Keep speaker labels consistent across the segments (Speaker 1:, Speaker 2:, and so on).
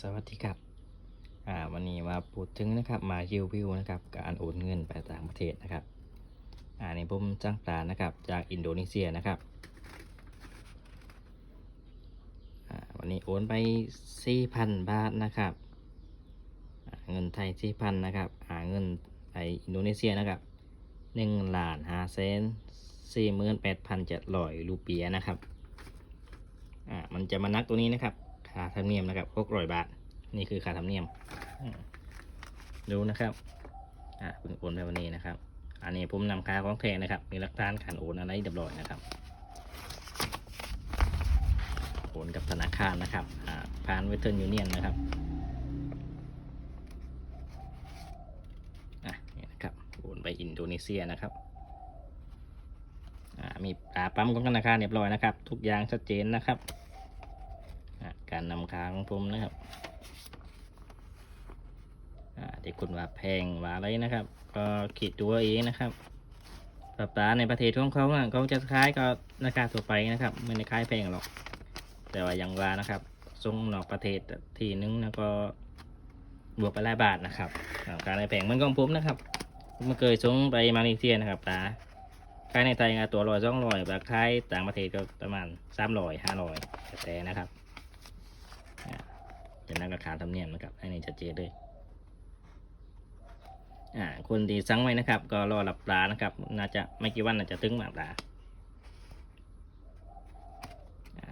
Speaker 1: สวัสดีครับอ่าวันนี้มาพูดถึงนะครับมารีวิวนะครับการโอนเงินไปต่างประเทศนะครับอ่านี่ผมจ้างปลานะครับจากอินโดนีเซียนะครับอ่าวันนี้โอนไป4,000บาทนะครับเงินไทย4,000นะครับอ่าเงินไปอินโดนีเซียนะครับ1ล้าน5แสน48,700รูเปียนะครับอ่ามันจะมานักตัวนี้นะครับ ค่าธรรมเนียมนะครับหกร้อยบาท นี่คือค่าธรรมเนียม ดูนะครับ อ่าคุณโอนไปวันนี้นะครับ อันนี้ผมนำค่าของแท้นะครับ มีหลักฐานการโอนอะไรเรียบร้อยนะครับ โอนกับธนาคารนะครับ อ่าผ่านเวสเทิร์นยูเนียนนะครับอะนี่นะครับ โอนไปอินโดนีเซียนะครับอ่ามีตาปั๊มของธนาคารเรียบร้อยนะครับ ทุกอย่างชัดเจนนะครับ การนำค้าของผมนะครับอ่าที่คุณว่าแพงว่าอะไรนะครับ ก็คิดดูเอาเองนะครับปลาปลาในประเทศของเขาอะเขาจะคล้ายกับราคาทั่วไปนะครับไม่ได้คล้ายแพงหรอก แต่ว่าอย่างว่านะครับส่งนอกประเทศทีนึงแล้วก็บวกไปหลายบาทนะครับการในแพงมันของผมนะครับผมเคยส่งไปมาเลเซียนะครับปลาขายในไทยตัวร้อยสองร้อยแบบขายต่างประเทศก็ประมาณสามร้อยห้าร้อยแต่นะครับ จะนั่งราคาธรรมเนียมนะครับให้ในชัดเจนเลยอ่าคนที่สั่งไว้นะครับ ก็รอรับปลานะครับ น่าจะไม่กี่วันน่าจะถึงมาปลาอ่า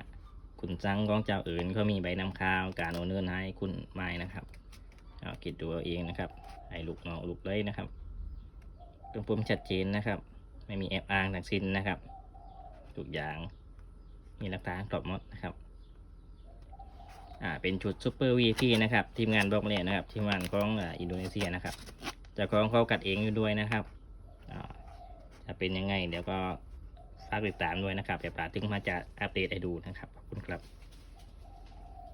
Speaker 1: คุณสั่งของเจ้าอื่นเขามีใบนำข้าวการโอนเงินให้คุณไม่นะครับเอาคิดดูเอาเองนะครับให้ลูกน้องลูกเลยนะครับตรงผมชัดเจนนะครับ ไม่มีแอบอ้างทั้งสิ้นนะครับทุกอย่างมีหลักฐานครบหมดนะครับ อ่าเป็นชุดซูเปอร์วีพีนะครับทีมงานบล็อกเลยนะครับทีมงานของอ่าอินโดนีเซียนะครับจะของเขากัดเองอยู่ด้วยนะครับอ่าจะเป็นยังไงเดี๋ยวก็ฝากติดตามด้วยนะครับเดี๋ยวปลาถึงมาจะอัปเดตให้ดูนะครับขอบคุณครับ